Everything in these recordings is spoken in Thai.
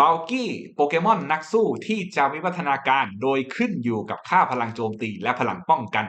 บาลกี้โปเกมอนนักสู้ที่จะวิวัฒนาการโดยขึ้นอยู่กับค่าพลังโจมตีและพลังป้องกัน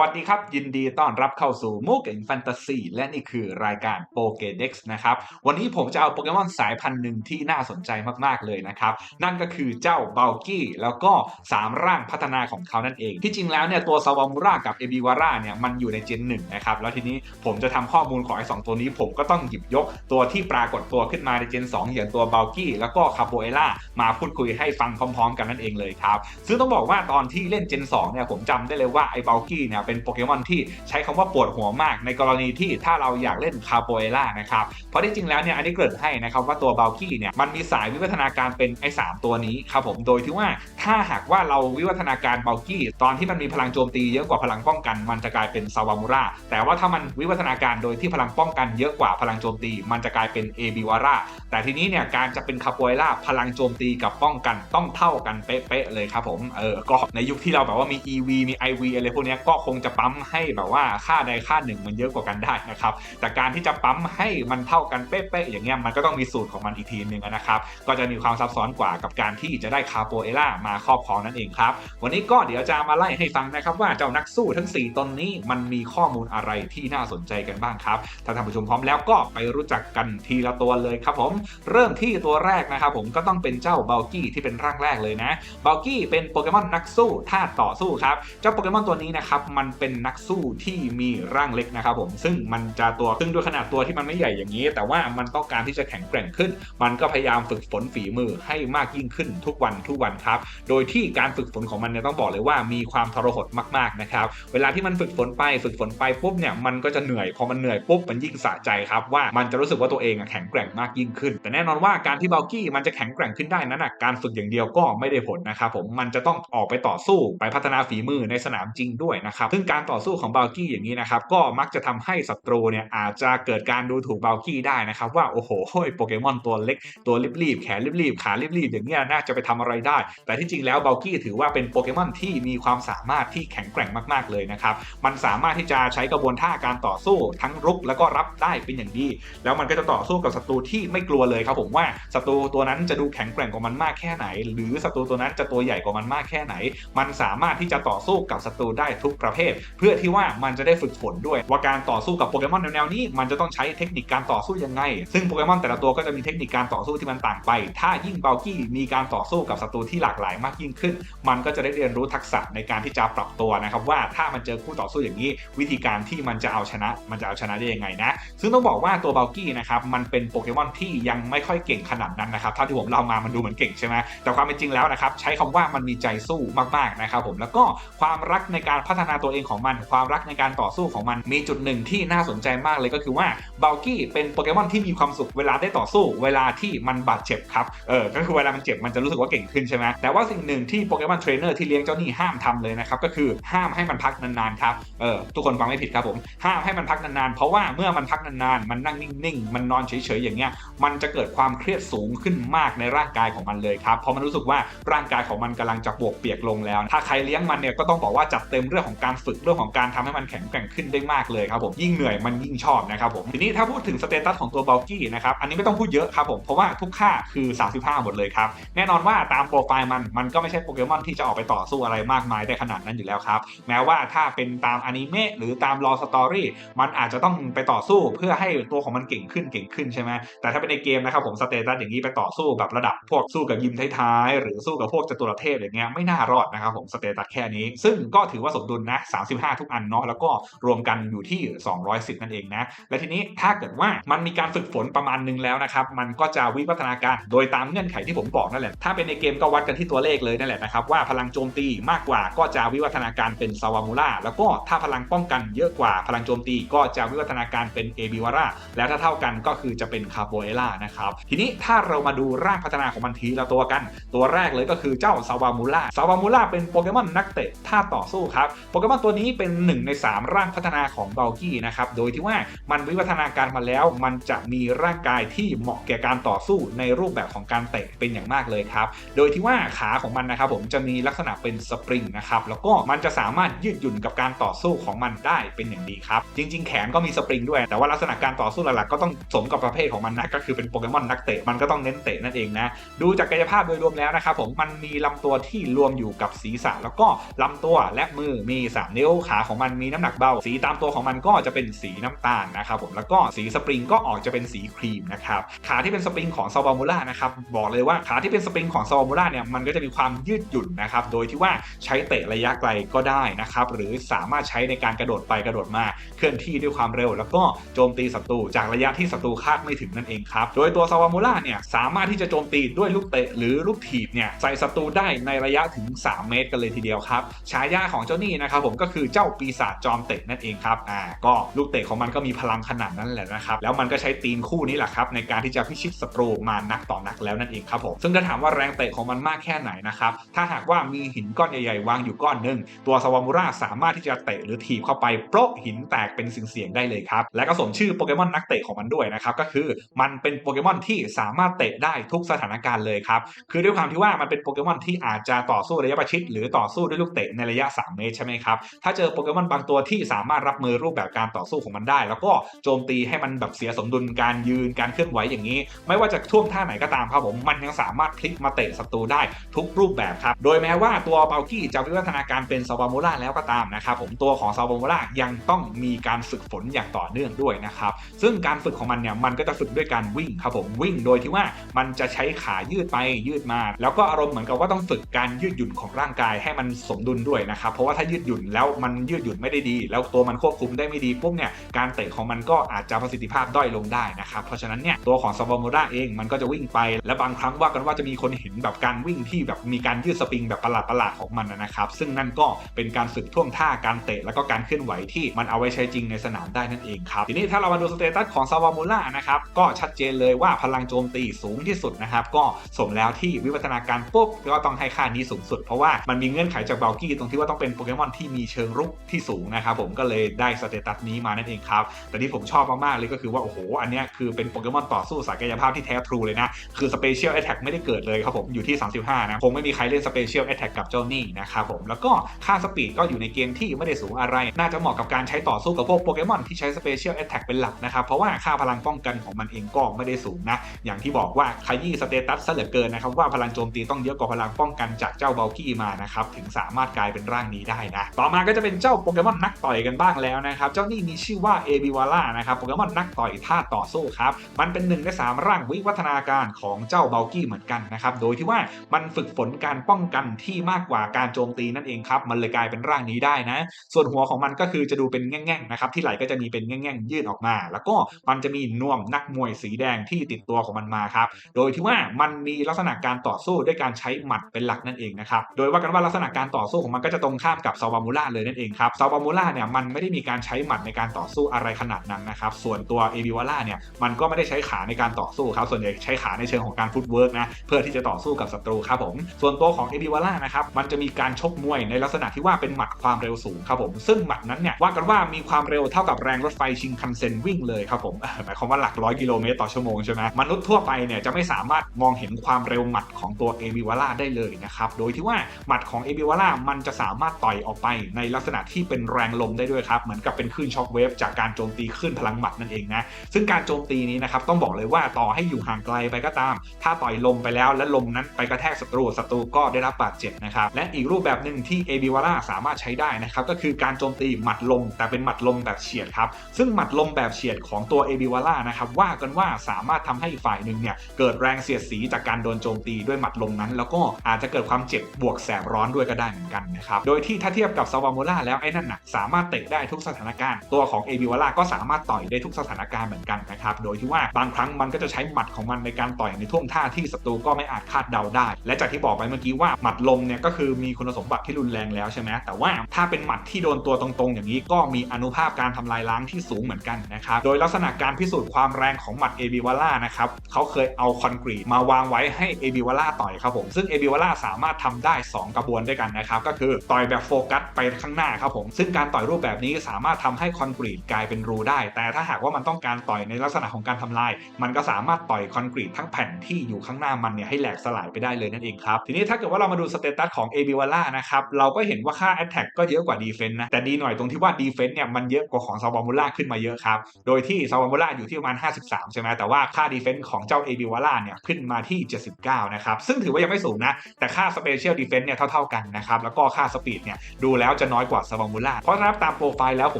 วัสดีครับ ยินดีต้อนรับเข้าสู่มูกเอ็นแฟนตาซีและนี่คือรายการโปเกเด็กซ์นะครับ วันนี้ผมจะเอาโปเกมอนสายพันธุ์หนึ่งที่น่าสนใจมากๆเลยนะครับ นั่นก็คือเจ้าเบลกี้แล้วก็ 3 ร่างพัฒนาของเขานั่นเอง ที่จริงแล้วเนี่ยตัวซาวามูระกับเอบิวาร่าเนี่ยมันอยู่ในเจนหนึ่งนะครับ แล้วทีนี้ผมจะทำข้อมูลของไอ้สองตัวนี้ ผมก็ต้องหยิบยกตัวที่ปรากฏตัวขึ้นมาในเจน2อย่างตัวเบลกี้แล้วก็คาโปเอล่ามาพูดคุยให้ฟังพร้อม ๆ กันนั่นเองเลยครับซึ่งต้องบอกว่าตอนที่เล่นเจน2เนี่ยผมจำได้เลยว่าไอ้บลกี้เนี่ยเป็นโปเกมอนที่ใช้คำว่าปวดหัวมาก ในกรณีที่ถ้าเราอยากเล่นคาโปเอล่านะครับเพราะที่จริงแล้วเนี่ยอันนี้เกริ่นให้นะครับว่าตัวบ u ลกี้เนี่ยมันมีสายวิวัฒนาการเป็นไอ้สามตัวนี้ครับผมโดยที่ว่าถ้าหากว่าเราวิวัฒนาการบ u ลกี้ตอนที่มันมีพลังโจมตีเยอะกว่าพลังป้องกัน มันจะกลายเป็นซาวามูระแต่ว่าถ้ามันวิวัฒนาการโดยที่พลังป้องกันเยอะกว่าพลังโจมตี มันจะกลายเป็นเอบิวาร่าแต่ทีนี้เนี่ยการจะเป็นคาโปเอล่าพลังโจมตีกับป้องกันต้องเท่ากันเป๊ะๆเลยครับผมเออก็ในยุคที่เราแบบว่ามี EV มี IV อะไรพวกนี้ก็คคงจะปั๊มให้แบบว่าค่าใดค่าหนึ่งมันเยอะกว่ากันได้นะครับแต่การที่จะปั๊มให้มันเท่ากันเป๊ะๆอย่างเงี้ยมันก็ต้องมีสูตรของมันอีกทีนึงนะครับก็จะมีความซับซ้อนกว่ากับการที่จะได้คาโปเอล่ามาครอบครองนั่นเองครับวันนี้ก็เดี๋ยวจะมาไล่ให้ฟังนะครับว่าเจ้านักสู้ทั้ง 4ตนนี้มันมีข้อมูลอะไรที่น่าสนใจกันบ้างครับถ้าท่านผู้ชมพร้อมแล้วก็ไปรู้จักกันทีละตัวเลยครับผมเริ่มที่ตัวแรกนะครับผมก็ต้องเป็นเจ้าเบลกี้ที่เป็นร่างแรกเลยนะเบลกี้เป็นโปเกมอนนักสู้ธาตุต่อสู้ครับเจ้าโปเกมอนตัวนี้นะครับมันเป็นนักสู้ที่มีร่างเล็กนะครับผมซึ่งมันจะตัวซึ่งด้วยขนาดตัวที่มันไม่ใหญ่อย่างนี้ แต่ว่ามันต้องการที่จะแข็งแกร่งขึ้น มันก็พยายามฝึกฝนฝีมือให้มากยิ่งขึ้นทุกวันทุกวันครับ โดยที่การฝึกฝนของมันเนี่ยต้องบอกเลยว่ามีความทรหดมากๆนะครับเวลาที่มันฝึกฝนไปฝึกฝนไปปุ๊บเนี่ยมันก็จะเหนื่อยพอมันเหนื่อยปุ๊บมันยิ่งสะใจครับว่ามันจะรู้สึกว่าตัวเองอะแข็งแกร่งมากยิ่งขึ้น แต่แน่นอนว่าการที่เบลกี้มันจะแข็งแกร่งขึ้นได้นั้นอะการฝึกอย่างเดียวก็ไม่ได้ผลนะครับผมมันจะต้องออกไปต่อสู้ไปพัฒนาฝีมือในสนามจริงด้วยนะครับซึ่งการต่อสู้ของเบลกี้อย่างนี้นะครับก็มักจะทำให้ศัตรูเนี่ยอาจจะเกิดการดูถูกเบลกี้ได้นะครับว่าโอ้โหโปเกมอนตัวเล็กตัวรีบๆแขนรีบๆขารีบๆอย่างเงี้ยน่าจะไปทำอะไรได้ แต่ที่จริงแล้วเบลกี้ถือว่าเป็นโปเกมอนที่มีความสามารถที่แข็งแกร่งมากๆเลยนะครับมันสามารถที่จะใช้กระบวนท่าการต่อสู้ทั้งรุกแล้วก็รับได้เป็นอย่างดี แล้วมันก็จะต่อสู้กับศัตรูที่ไม่กลัวเลยครับผมว่าศัตรูตัวนั้นจะดูแข็งแกร่งกว่ามันมากแค่ไหน หรือศัตรูตัวนั้นจะตัวใหญ่กว่ามันมากแค่ไหน มันสามารถที่จะต่อสู้กับศัตรูได้ทุกประเภทเพื่อที่ว่ามันจะได้ฝึกฝนด้วย ว่าการต่อสู้กับโปเกมอนแนวๆนี้ มันจะต้องใช้เทคนิคการต่อสู้ยังไง ซึ่งโปเกมอนแต่ละตัวก็จะมีเทคนิคการต่อสู้ที่มันต่างไป ถ้ายิ่งเบลกี้มีการต่อสู้กับศัตรูที่หลากหลายมากยิ่งขึ้น มันก็จะได้เรียนรู้ทักษะในการที่จะปรับตัวนะครับว่าถ้ามันเจอคู่ต่อสู้อย่างนี้ วิธีการที่มันจะเอาชนะ มันจะเอาชนะได้ยังไงนะซึ่งต้องบอกว่าตัวเบลกี้นะครับมันเป็นโปเกมอนที่ยังไม่ค่อยเก่งขนาดนั้นนะครับเท่าที่ผมเล่ามามันดูเหมือนเก่งใช่ไหมแต่ความเป็นจริงแล้วนะครับใช้คำว่ามันมีใจสู้มากๆนะครับผมแล้วก็ความรักในการพัฒนาตัวเองของมัน ความรักในการต่อสู้ของมันมีจุดหนึ่งที่น่าสนใจมากเลยก็คือว่าเบลกี้เป็นโปเกมอนที่มีความสุขเวลาได้ต่อสู้ เวลาที่มันบาดเจ็บครับเออก็คือเวลามันเจ็บมันจะรู้สึกว่าเก่งขึ้นใช่ไหมแต่ว่าสิ่งหนึ่งที่โปเกมอนเทรนเนอร์ที่เลี้ยงเจ้านี่ห้ามทำเลยนะครับก็คือห้ามให้มันพักนานๆครับเออทุกคนฟังไม่ผิดครับผมห้ามให้มันพักนานๆเพราะว่าเมื่อมันพักนานๆมันนั่งนิ่งๆมันนอนเฉยๆอย่างเงี้ยมันจะเกิดความเครียดสูงขึ้นมากในร่างกายของมันเลยครับเพราะมันรู้สึกว่าร่างกายของมันกำลังจะบวกเปียกลงแล้ว ถ้าใครเลี้ยงมันเนี่ยก็ต้องบอกว่าจัดเต็มเรื่องของการฝึกเรื่องของการทำให้มันแข็งแกร่งขึ้นได้มากเลยครับผมยิ่งเหนื่อยมันยิ่งชอบนะครับผมทีนี้ถ้าพูดถึงสเตตัสของตัวเบลกี้นะครับอันนี้ไม่ต้องพูดเยอะครับผมเพราะว่าทุกค่าคือ 35 หมดเลยครับแน่นอนว่าตามโปรไฟล์มันมันก็ไม่ใช่โปเกมอนที่จะออกไปต่อสู้อะไรมากมายได้ขนาดนั้นอยู่แล้วครับแม้ว่าถ้าเป็นตามอนิเมะหรือตามรอสตอรี่มันอาจจะต้องไปต่อสู้เพื่อให้ตัวของมันเก่งขึ้นเก่งขึ้นใช่ไหมแต่ถ้าเป็นในเกมนะครับผมสเตตัสอย่างนี้ไปต่อสู้แบบระดับพวกสู้กับยิมท้ายๆหรือสู้กับพวกจตุรเทพอย่างเงี้ยไม่น่ารอดนะครับผมสเตตัสแค่นี้ ซึ่งก็ถือว่าสมดุลนะ35 ทุกอันเนาะแล้วก็รวมกันอยู่ที่ 210 นั่นเองนะ และทีนี้ถ้าเกิดว่ามันมีการฝึกฝนประมาณนึงแล้วนะครับ มันก็จะวิวัฒนาการโดยตามเงื่อนไขที่ผมบอกนั่นแหละ ถ้าเป็นในเกมก็วัดกันที่ตัวเลขเลยนั่นแหละนะครับว่าพลังโจมตีมากกว่าก็จะวิวัฒนาการเป็นซาวามูล่าแล้วก็ถ้าพลังป้องกันเยอะกว่าพลังโจมตีก็จะวิวัฒนาการเป็นเอบิวาร่าแล้วถ้าเท่ากันก็คือจะเป็นคาโบเอล่านะครับทีนี้ถ้าเรามาดูร่างพัฒนาของมันทีละตัวกัน ตัวแรกเลยก็คือเจ้าซาวามูล่าซาวามูล่าเป็นโปเกมอนนักเตะท่าต่อสู้ครับโปเกมอนอนตัวนี้เป็นหนึ่งใน 3 ร่างพัฒนาของเบลกี้นะครับ โดยที่ว่ามันวิวัฒนาการมาแล้ว มันจะมีร่างกายที่เหมาะแก่การต่อสู้ในรูปแบบของการเตะเป็นอย่างมากเลยครับ โดยที่ว่าขาของมันนะครับผมจะมีลักษณะเป็นสปริงนะครับ แล้วก็มันจะสามารถยืดหยุ่นกับการต่อสู้ของมันได้เป็นอย่างดีครับ จริง ๆ แขนก็มีสปริงด้วย แต่ว่าลักษณะการต่อสู้หลักๆก็ต้องสมกับประเภทของมันนะก็คือเป็นโปเกมอนนักเตะมันก็ต้องเน้นเตะนั่นเองนะดูจากกายภาพโดยรวมแล้วนะครับผมมันมีลำตัวที่รวมอยู่กับศีรษะ แล้วก็ลำตัวและมือมี3 นิ้วขาของมันมีน้ำหนักเบา สีตามตัวของมันก็จะเป็นสีน้ำตาลนะครับผมแล้วก็สีสปริงก็ออกจะเป็นสีครีมนะครับขาที่เป็นสปริงของซาวามูล่านะครับบอกเลยว่าขาที่เป็นสปริงของซาวามูล่าเนี่ยมันก็จะมีความยืดหยุ่นนะครับโดยที่ว่าใช้เตะระยะไกลก็ได้นะครับหรือสามารถใช้ในการกระโดดไปกระโดดมาเคลื่อนที่ด้วยความเร็ว แล้วก็โจมตีศัตรูจากระยะที่ศัตรูคาดไม่ถึงนั่นเองครับโดยตัวซาวามูล่าเนี่ยสามารถที่จะโจมตีด้วยลูกเตะหรือลูกถีบเนี่ยใส่ศัตรูได้ในระยะถึง 3 เมตร กันเลยทีเดียวครับฉายาของเจ้านี่นะครับผมก็คือเจ้าปีศาจจอมเตะนั่นเองครับอ่าก็ลูกเตะของมันก็มีพลังขนาดนั้นแหละนะครับแล้วมันก็ใช้ตีนคู่นี้แหละครับในการที่จะพิชิตศัตรูมานักต่อนักแล้วนั่นเองครับผมซึ่งถ้าถามว่าแรงเตะของมันมากแค่ไหนนะครับถ้าหากว่ามีหินก้อนใหญ่ๆวางอยู่ก้อนหนึ่งตัวซาวามูราสามารถที่จะเตะหรือถีบเข้าไปโปะหินแตกเป็นเสียงๆได้เลยครับและก็สมชื่อโปเกมอนนักเตะของมันด้วยนะครับก็คือมันเป็นโปเกมอนที่สามารถเตะได้ทุกสถานการณ์เลยครับคือด้วยความที่ว่ามันเป็นโปเกมอนที่อาจจะต่อสู้ระยะประชิด หรือต่อสู้ด้วยลูกเตะในระยะ 3 เมตรใช่ไหมครับถ้าเจอโปเกมอนบางตัวที่สามารถรับมือรูปแบบการต่อสู้ของมันได้ แล้วก็โจมตีให้มันแบบเสียสมดุลการยืนการเคลื่อนไหวอย่างนี้ ไม่ว่าจะท่วงท่าไหนก็ตามครับผมมันยังสามารถพลิกมาเตะศัตรูได้ทุกรูปแบบครับโดยแม้ว่าตัวเบลกี้จะวิวัฒนาการเป็นซาวามูล่าแล้วก็ตามนะครับผมตัวของซาวามูล่ายังต้องมีการฝึกฝนอย่างต่อเนื่องด้วยนะครับซึ่งการฝึกของมันเนี่ยมันก็จะฝึกด้วยการวิ่งครับผมวิ่งโดยที่ว่ามันจะใช้ขายืดไปยืดมา แล้วก็อารมณ์เหมือนกับว่าต้องฝึกการยืดหยุ่นของร่างกายให้มันสมดุลด้วยนะครับเพราะว่าถ้ายืดหยุ่นแล้วมันยืดหยุ่นไม่ได้ดี แล้วตัวมันควบคุมได้ไม่ดีปุ๊บเนี่ยการเตะของมันก็อาจจะประสิทธิภาพด้อยลงได้นะครับเพราะฉะนั้นเนี่ยตัวของซาวามูล่าเองมันก็จะวิ่งไป และบางครั้งว่ากันว่าจะมีคนเห็นแบบการวิ่งที่แบบมีการยืดสปริงแบบประหลาดๆของมันนะครับซึ่งนั่นก็เป็นการฝึกท่วงท่าการเตะแล้วก็การเคลื่อนไหวที่มันเอาไว้ใช้จริงในสนามได้นั่นเองครับทีนี้ถ้าเรามาดูสเตตัสของซาวามูล่านะครับก็ชัดเจนเลยว่าพลังโจมตีสูงที่สุดนะครับก็สมแล้วที่วิวัฒนาการปุ๊บก็ต้องให้ค่านี้สูงสุด เพราะว่ามันมีเงื่อนไขจากเบลกี้ตรงที่ว่าต้องเป็นโปเกมอนที่มีเชิงรุกที่สูงนะครับผมก็เลยได้สเตตัสนี้มานั่นเองครับ แต่ที่ผมชอบมากๆเลยก็คือว่า โอ้โห อันเนี้ยคือเป็นโปเกมอนต่อสู้สายกายภาพที่แท้ทรูเลยนะ คือสเปเชียลแอตแทกไม่ได้เกิดเลยครับผม อยู่ที่ 35 นะคงไม่มีใครเล่นสเปเชียลแอตแทกกับเจ้านี่นะครับผม แล้วก็ค่าสปีดก็อยู่ในเกณฑ์ที่ไม่ได้สูงอะไร น่าจะเหมาะกับการใช้ต่อสู้กับพวกโปเกมอนที่ใช้สเปเชียลแอตแทกเป็นหลักนะครับ เพราะว่าค่าพลังป้องกันของมันเองก็ไม่ได้สูงนะ อย่างที่บอกว่าขยี้สเตตัสซะเหลือเกินนะครับว่าพลังโจมตีต้องเยอะกว่าพลังป้องกันจากเจ้าเบลกี้มานะครับถึงสามารถกลายเป็นร่างนี้ได้นะต่ออมาก็จะเป็นเจ้าโปเกมอนนักต่อยกันบ้างแล้วนะครับ เจ้านี่มีชื่อว่าเอบิวาร่านะครับโปเกมอนนักต่อยท่าต่อสู้ครับ มันเป็นหนึ่งในสามร่างวิวัฒนาการของเจ้าเบลกี้เหมือนกันนะครับ โดยที่ว่ามันฝึกฝนการป้องกันที่มากกว่าการโจมตีนั่นเองครับ มันเลยกลายเป็นร่างนี้ได้นะ ส่วนหัวของมันก็คือจะดูเป็นแง่งๆนะครับที่ไหล่ก็จะมีเป็นแง่งๆยื่นออกมา แล้วก็มันจะมีนวมนักมวยสีแดงที่ติดตัวของมันมาครับโดยที่ว่ามันมีลักษณะการต่อสู้ด้วยการใช้หมัดเป็นหลักนั่นเองนะครับโดยว่ากันว่าลักษณะการต่อสู้ของมันก็จะตรงข้ามกับซาวามูล่าเลยนั่นเองครับซาวามูล่าเนี่ยมันไม่ได้มีการใช้หมัดในการต่อสู้อะไรขนาดนั้นนะครับส่วนตัวเอบิวาร่าเนี่ยมันก็ไม่ได้ใช้ขาในการต่อสู้ครับส่วนใหญ่ใช้ขาในเชิงของการฟุตเวิร์กนะเพื่อที่จะต่อสู้กับศัตรูครับผมส่วนตัวของเอบิวาร่านะครับมันจะมีการชกมวยในลักษณะที่ว่าเป็นหมัดความเร็วสูงครับผมซึ่งหมัดนั้นเนี่ยว่ากันว่ามีความเร็วเท่ากับแรงรถไฟชิงคันเซ็นวิ่งเลยครับผมหมายความว่าหลักร้อยกิโลเมตรต่อชั่วโมงใช่ไหมมนุษย์ทั่วไปเนี่ยจะไม่สามารถมองเห็นความเร็วหมัดของตัวเอบิวาร่าได้เลยนะครับโดยที่ว่าหมัดของเอบิวาร่ามันจะสามารถต่อยออกไปในลักษณะที่เป็นแรงลมได้ด้วยครับ เหมือนกับเป็นคลื่นช็อคเวฟจากการโจมตีคลื่นพลังหมัดนั่นเองนะ ซึ่งการโจมตีนี้นะครับต้องบอกเลยว่าต่อให้อยู่ห่างไกลไปก็ตาม ถ้าต่อยลมไปแล้วและลมนั้นไปกระแทกศัตรูศัตรูก็ได้รับบาดเจ็บนะครับ และอีกรูปแบบหนึ่งที่เอบิวาร่าสามารถใช้ได้นะครับก็คือการโจมตีหมัดลมแต่เป็นหมัดลมแบบเฉียดครับซึ่งหมัดลมแบบเฉียดของตัวเอบิวาร่านะครับว่ากันว่าสามารถทำให้ฝ่ายหนึ่งเนี่ยเกิดแรงเสียดสีจากการโดนโจมตีด้วยหมัดลมนั้น แล้วก็อาจจะเกิดความเจ็บบวกแสบร้อนด้วยก็ได้เหมือนกันนะครับโดยที่ถ้าเทียบกับาวามูล่าแล้วไอ้นั่นน่ะสามารถเตะได้ทุกสถานการณ์ ตัวของเอบิวาร่าก็สามารถต่อยได้ทุกสถานการณ์เหมือนกันนะครับ โดยที่ว่าบางครั้งมันก็จะใช้หมัดของมันในการต่อยในท่วงท่าที่ศัตรูก็ไม่อาจคาดเดาได้ และจากที่บอกไปเมื่อกี้ว่าหมัดลมเนี่ยก็คือมีคุณสมบัติที่รุนแรงแล้วใช่ไหมแต่ว่าถ้าเป็นหมัดที่โดนตัวตรงๆ อย่างนี้ก็มีอนุภาพการทำลายล้างที่สูงเหมือนกันนะครับ โดยลักษณะการพิสูจน์ความแรงของหมัดเอบิวาร่านะครับเขาเคยเอาคอนกรีตมาวางไว้ให้เอบิวาร่าต่อยครับผมซึ่งเอบิวาร่าสามารถทำได้ 2 กระบวนด้วยกันนะครับก็คือต่อยแบบโฟกัสไปข้างหน้าครับผม ซึ่งการต่อยรูปแบบนี้สามารถทำให้คอนกรีตกลายเป็นรูได้ แต่ถ้าหากว่ามันต้องการต่อยในลักษณะของการทำลาย มันก็สามารถต่อยคอนกรีตทั้งแผ่นที่อยู่ข้างหน้ามันเนี่ยให้แหลกสลายไปได้เลยนั่นเองครับ ทีนี้ถ้าเกิดว่าเรามาดูสเตตัสของเอบิวาล่านะครับ เราก็เห็นว่าค่า Attack ก็เยอะกว่าดีเฟนต์นะ แต่ดีหน่อยตรงที่ว่าดีเฟนต์เนี่ยมันเยอะกว่าของซาวามูล่าขึ้นมาเยอะครับ โดยที่ซาวามูล่าอยู่ที่ประมาณ 53 ใช่ไหมแต่ว่าค่าดีเฟนต์ของเจ้าเอบิวาล่าเนี่ยขึ้นมาที่ 79 นะครับ ซึ่งถือว่ายังไม่สูงนะ แต่ค่าสเปเชียลดีเฟนต์เนี่ยเท่าๆกันนะครับ แล้วก็ค่าสปีดเนี่ยดูแลแล้วจะน้อยกว่าซาวามูล่าเพราะฉะนั้นตามโปรไฟล์แล้วผ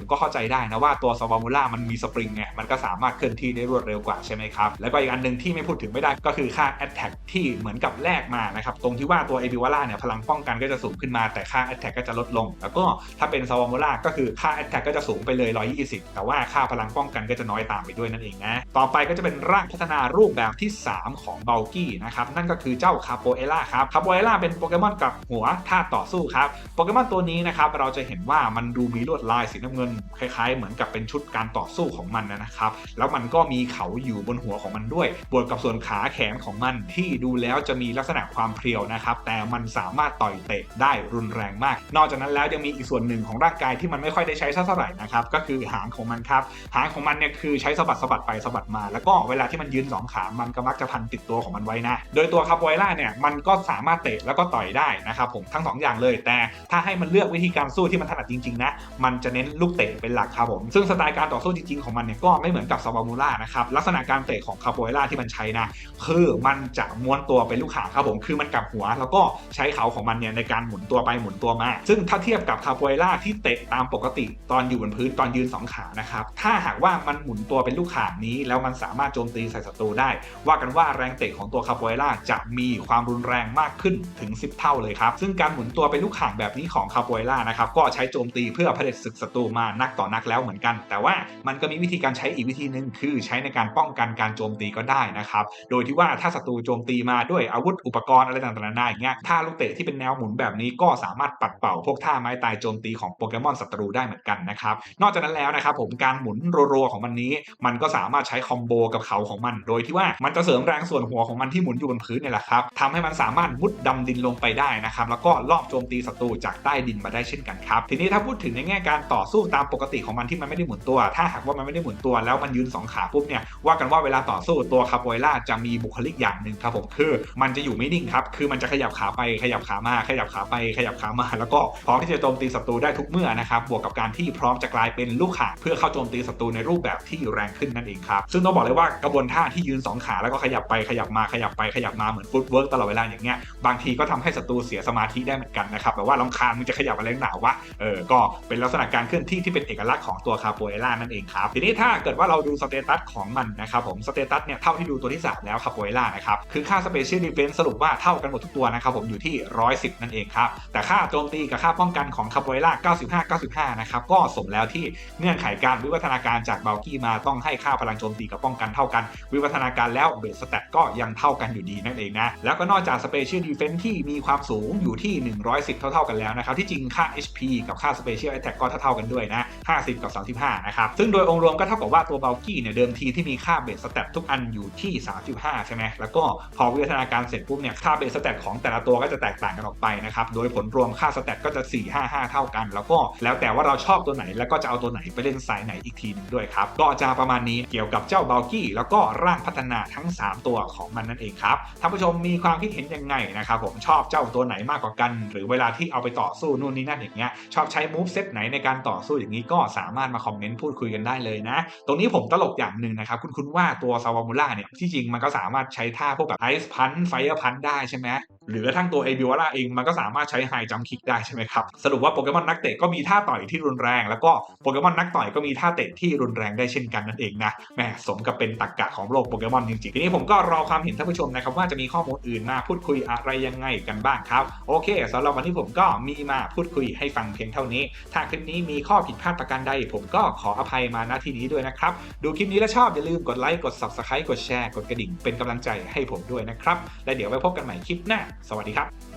มก็เข้าใจได้นะว่าตัวซาวามูล่ามันมีสปริงไงมันก็สามารถเคลื่อนที่ได้รวดเร็วกว่าใช่ไหมครับแล้วก็อีกอันหนึ่งที่ไม่พูดถึงไม่ได้ก็คือค่า Attack ที่เหมือนกับแลกมานะครับตรงที่ว่าตัวเอบิวาล่าเนี่ยพลังป้องกันก็จะสูงขึ้นมาแต่ค่า Attack ก็จะลดลง แล้วก็ถ้าเป็นซาวามูล่าก็คือค่า Attack ก็จะสูงไปเลย 120 แต่ว่าค่าพลังป้องกันก็จะน้อยตามไปด้วยนั่นเองนะต่อไปก็จะเป็นร่างพัฒนารูปแบบที่ 3 ของเบลกี้นะครับนั่นก็คือเจ้าคาโปเอล่าครับคาโปเอล่าเป็นโปเกมอนกับหัวท่าต่อสู้ครับโปเกมอนตัวนี้นะครับ เราจะเห็นว่ามันดูมีลวดลายสีน้ำเงิน คล้าย ๆ เหมือนกับเป็นชุดการต่อสู้ของมันนะครับ แล้วมันก็มีเขาอยู่บนหัวของมันด้วย บวกกับส่วนขาแขนของมันที่ดูแล้วจะมีลักษณะความเพรียวนะครับ แต่มันสามารถต่อยเตะได้รุนแรงมาก นอกจากนั้นแล้วยังมีอีกส่วนหนึ่งของร่างกายที่มันไม่ค่อยได้ใช้เท่าไหร่นะครับ ก็คือหางของมันครับ หางของมันเนี่ยคือใช้สะบัดสะบัดไปสะบัดมา แล้วก็เวลาที่มันยืนสองขา มันก็มักจะพันติดตัวของมันไว้นะ โดยตัวคาโปไอล่าเนี่ยมันก็สามารถเตะแล้วก็ต่อยได้นะครับผมทั้งสออย่างเลย แต่ถ้าให้มันเลือกวิธีการสู้ที่มันถนัดจริงๆนะมันจะเน้นลูกเตะเป็นหลักครับผมซึ่งสไตล์การต่อสู้จริงๆของมันเนี่ยก็ไม่เหมือนกับซาวามูล่านะครับลักษณะการเตะของคาโปไอล่าที่มันใช้นะคือมันจะม้วนตัวเป็นลูกหางครับผมคือมันกลับหัว แล้วก็ใช้เขาของมันเนี่ยในการหมุนตัวไปหมุนตัวมา ซึ่งถ้าเทียบกับคาโปไอล่าที่เตะตามปกติตอนอยู่บนพื้นตอนยืนสองขานะครับถ้าหากว่ามันหมุนตัวเป็นลูกหางนี้ แล้วมันสามารถโจมตีใส่ศัตรูได้ ว่ากันว่าแรงเตะของตัวคาโปไอล่าจะมีความรุนแรงมากขึ้นถึง 10 เท่าเลยครับซึ่งการหมุนตัวเป็นลูกข่างแบบนี้ของคาโปไอล่านะครับก็ใช้โจมตีเพื่อเผด็จศึกศัตรูมานักต่อนักแล้วเหมือนกัน แต่ว่ามันก็มีวิธีการใช้อีกวิธีหนึ่งคือใช้ในการป้องกันการโจมตีก็ได้นะครับโดยที่ว่าถ้าศัตรูโจมตีมาด้วยอาวุธอุปกรณ์อะไรต่างๆนานาอย่างเงี้ยถ้าลูกเตะที่เป็นแนวหมุนแบบนี้ก็สามารถปัดเป่าพวกท่าไม้ตายโจมตีของโปเกมอนศัตรูได้เหมือนกันนะครับนอกจากนั้นแล้วนะครับผมการหมุนรัวๆของมันนี้ มันก็สามารถใช้คอมโบกับเขาของมัน โดยที่ว่ามันจะเสริมแรงส่วนหัวของมันที่หมุนอยู่บนพื้นเนี่ยแหละครับทำให้มันสามารถมุดดำดินลงไปได้นะครับแล้วก็ลอบโจมตีศัตรูจากใต้ดินมาได้เช่นกันครับ ทีนี้ถ้าพูดถึงในแง่การต่อสู้ตามปกติของมันที่มันไม่ได้หมุนตัว ถ้าหากว่ามันไม่ได้หมุนตัวแล้วมันยืนสองขาปุ๊บเนี่ยว่ากันว่าเวลาต่อสู้ตัวคาโปไอล่าจะมีบุคลิกอย่างหนึ่งครับผมคือ มันจะอยู่ไม่นิ่งครับคือมันจะขยับขาไปขยับขามาขยับขาไปขยับขามา แล้วก็พร้อมที่จะโจมตีศัตรูได้ทุกเมื่อนะครับบวกกับการที่พร้อมจะกลายเป็นลูกหางเพื่อเข้าโจมตีศัตรูในรูปแบบที่แรงขึ้นนั่นเองครับซึ่งต้องบอกเลยว่ากระบวนท่าที่ยืนสองขาแล้วก็ขยับไปขยับมาขยับไปขยับมาเหมือนฟุตเวิร์กตลอดเวลาอย่างเงี้ยบางทีก็ทำให้ศัตรูเสียสมาธิได้เหมือนกันนะครับแบบว่าลำคาญมึงจะขยับอะไรหนาวะเออก็เป็นลักษณะการเคลื่อนที่ที่เป็นเอกลักษณ์ของตัวคาโปเอล่านั่นเองครับทีนี้ถ้าเกิดว่าเราดูสเตตัสของมันนะครับผมสเตตัสเนี่ยเท่าที่ดูตัวที่สามแล้วคาโปเอล่านะครับคือค่าสเปเชียลดีเฟนส์สรุปว่าเท่ากันหมดทุกตัวนะครับผมอยู่ที่ 110 นั่นเองครับแต่ค่าโจมตีกับค่าป้องกันของคาโปเอล่า95 95นะครับก็สมแล้วที่เงื่อนไขการวิวัฒนาการจากเบลกี้มาต้องให้ค่าพลังโจมตีกับป้องกันเท่ากัน วิวัฒนาการแล้วเบสสแตทก็ยังเท่ากันอยู่ดีนั่นเองนะแล้วก็นอกจากสเปเชียลดีเฟนส์ที่มีความสูงอยู่ที่ 110 เท่า ๆกันแล้วนะครับที่จริงค่า HP กับค่า Special Attack ก็เท่าๆกันด้วยนะ 50 กับ 35 นะครับ ซึ่งโดยองค์รวมก็เท่ากับว่าตัวเบลกี้เนี่ยเดิมทีที่มีค่าเบสสแตททุกอันอยู่ที่ 35 ใช่ไหมแล้วก็พอวิวัฒนาการเสร็จปุ๊บเนี่ยค่าเบสสแตทของแต่ละตัวก็จะแตกต่างกันออกไปนะครับโดยผลรวมค่าสแตทก็จะ 4 5 5 เท่ากัน แล้วก็แล้วแต่ว่าเราชอบตัวไหนแล้วก็จะเอาตัวไหนไปเล่นสายไหนอีกทีนึงด้วยครับก็จะประมาณนี้เกี่ยวกับเจ้าเบลกี้แล้วก็ร่างพัฒนาทั้ง 3 ตัวของมันนั่นเองครับท่านผู้ชมมีความคิดเห็นยังไงนะครับผมชอบเจ้าตัวไหนมากกว่ากัน หรือเวลาที่เอาไปต่อสู้นู่นนี่นั่นอย่างเงี้ยชอบใช้มูฟเซตไหนในการต่อสู้อย่างนี้ก็สามารถมาคอมเมนต์พูดคุยกันได้เลยนะ ตรงนี้ผมตลกอย่างหนึ่งนะครับคุณคุณว่าตัวซาวามูล่าเนี่ยที่จริงมันก็สามารถใช้ท่าพวกแบบไอซ์พันไฟเออร์พันได้ใช่ไหม หรือกระทั่งตัวเอบิวล่าเองมันก็สามารถใช้ไฮจัมคิกได้ใช่ไหมครับสรุปว่าโปเกมอนนักเตะก็มีท่าต่อยที่รุนแรง แล้วก็โปเกมอนนักต่อยก็มีท่าเตะที่รุนแรงได้เช่นกันนั่นเองนะแหมสมกับเป็นตรรกะของโลกโปเกมอนจริงๆทีนี้ผมก็รอความเห็นท่านผู้ชมนะครับว่าจะมีข้อมูลอื่นมาพูดคุยอะไรยังไงกันบ้างครับ โอเคสำหรับวันนี้ผมก็มีมาพูดคุยให้ฟังเพียงเท่านี้ ถ้าคลิปนี้มีข้อผิดพลาดประการใด ผมก็ขออภัยมาณที่นี้ด้วยนะครับ ดูคลิปนี้แล้วชอบอย่าลืมกดไลค์กด subscribe กดแชร์กดกระดิ่งเป็นกำลังใจให้ผมด้วยนะครับ และเดี๋ยวไว้พบกันใหม่คลิปหน้าสวัสดีครับ